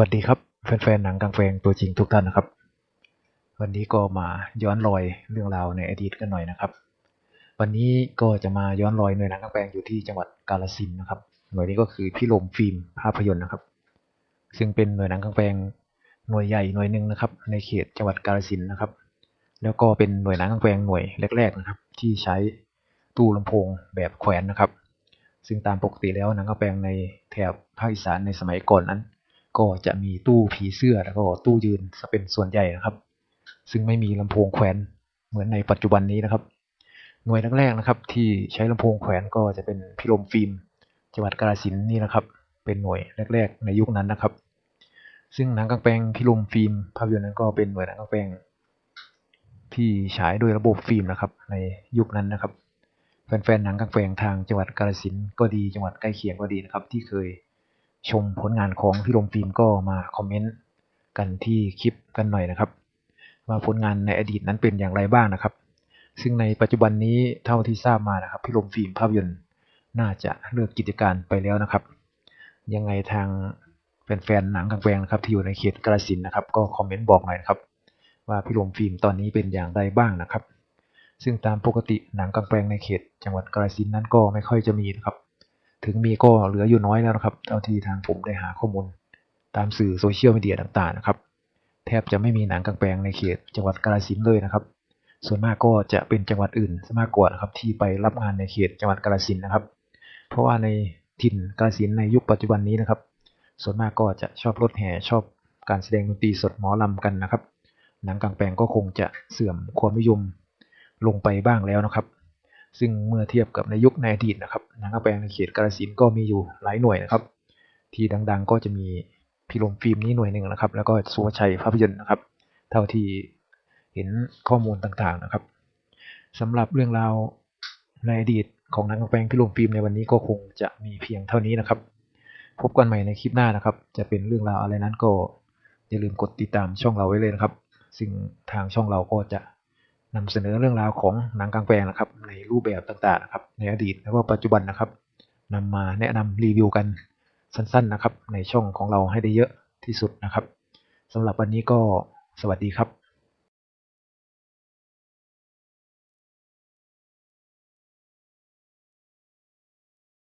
วัสดีครับแฟนๆหนังกลางแปลงตัวจริงทุกท่านนะครับ วันนี้ก็มาย้อนรอยเรื่องราวในอดีตกันหน่อยนะครับ วันนี้ก็จะมาย้อนรอยหน่วยหนังกลางแปลงอยู่ที่จังหวัดกาฬสินนะครับหน่วยนี้ก็คือพี่ลมฟิล์มภาพยนตร์นะครับ ซึ่งเป็นหน่วยหนังกลางแปลงหน่วยใหญ่หน่วยหนึ่งนะครับ ในเขตจังหวัดกาฬสินนะครับ แล้วก็เป็นหน่วยหนังกลางแปลงหน่วยแรกๆนะครับ ที่ใช้ตู้ลำโพงแบบแขวนนะครับ ซึ่งตามปกติแล้วหนังกลางแปลงในแถบภาคอีสานในสมัยก่อนนั้น ก็จะมีตู้ผีเสื้อแล้วก็ตู้ยืนจะเป็นส่วนใหญ่นะครับ ซึ่งไม่มีลำโพงแขวนเหมือนในปัจจุบันนี้นะครับ หน่วยแรกๆนะครับ ที่ใช้ลำโพงแขวนก็จะเป็นพิรมฟิล์มจังหวัดกาฬสินนี่นะครับ เป็นหน่วยแรก ๆ ในยุคนั้นนะครับ ซึ่งหนังกางแปลงพิรมฟิล์มภาพยนตร์นั้นก็เป็นหน่วยหนังกางแปลงที่ฉายโดยระบบฟิล์มนะครับ ในยุคนั้นนะครับ แฟนๆหนังกางแปลงทางจังหวัดกาฬสินก็ดีจังหวัดใกล้เคียงก็ดีนะครับ ที่เคย ชมผลงานของพี่ลมฟิล์มก็มาคอมเมนต์กันที่คลิปกันหน่อยนะครับ ว่าผลงานในอดีตนั้นเป็นอย่างไรบ้างนะครับ ซึ่งในปัจจุบันนี้เท่าที่ทราบมานะครับ พี่ลมฟิล์มภาพยนตร์น่าจะเลิกกิจการไปแล้วนะครับ ยังไงทางแฟนๆหนังกลางแปลงนะครับที่อยู่ในเขตกาฬสินนะครับ ก็คอมเมนต์บอกหน่อยนะครับ ว่าพี่ลมฟิล์มตอนนี้เป็นอย่างไรบ้างนะครับ ซึ่งตามปกติหนังกลางแปลงในเขต จังหวัดกาฬสินนั้นก็ไม่ค่อยจะมีนะครับ ถึงมีก็เหลืออยู่น้อยแล้วนะครับเท่าที่ทางผมได้หาข้อมูลตามสื่อโซเชียลมีเดียต่างๆนะครับ แทบจะไม่มีหนังกางแปลงในเขตจังหวัดกาฬสินธุ์เลยนะครับ ส่วนมากก็จะเป็นจังหวัดอื่นซะมากกว่านะครับที่ไปรับงานในเขตจังหวัดกาฬสินธุ์นะครับ เพราะว่าในถิ่นกาฬสินธุ์ในยุคปัจจุบันนี้นะครับ ส่วนมากก็จะชอบรถแห่ชอบการแสดงดนตรีสดหมอลำกันนะครับ หนังกางแปลงก็คงจะเสื่อมความนิยมลงไปบ้างแล้วนะครับ ซึ่งเมื่อเทียบกับในยุคในอดีตนะครับนังกางแปลงในเขตกาฬสินก็มีอยู่หลายหน่วยนะครับ ที่ดังๆก็จะมีพิรมฟิล์มนี้หน่วยหนึ่งนะครับ แล้วก็สุวชัยภาพยนตร์นะครับ เท่าที่เห็นข้อมูลต่างๆนะครับสำหรับเรื่องราวในอดีตของนังกางแปลงพิรมฟิล์มในวันนี้ก็คงจะมีเพียงเท่านี้นะครับ พบกันใหม่ในคลิปหน้านะครับ จะเป็นเรื่องราวอะไรนั้นก็อย่าลืมกดติดตามช่องเราไว้เลยนะครับ ซึ่งทางช่องเราก็จะ นำเสนอเรื่องราวของหนังกลางแปลงนะครับ ในรูปแบบต่างๆนะครับ ในอดีตแล้วก็ปัจจุบันนะครับนำมาแนะนำรีวิวกันสั้นๆนะครับ ในช่องของเราให้ได้เยอะที่สุดนะครับสำหรับวันนี้ก็สวัสดีครับ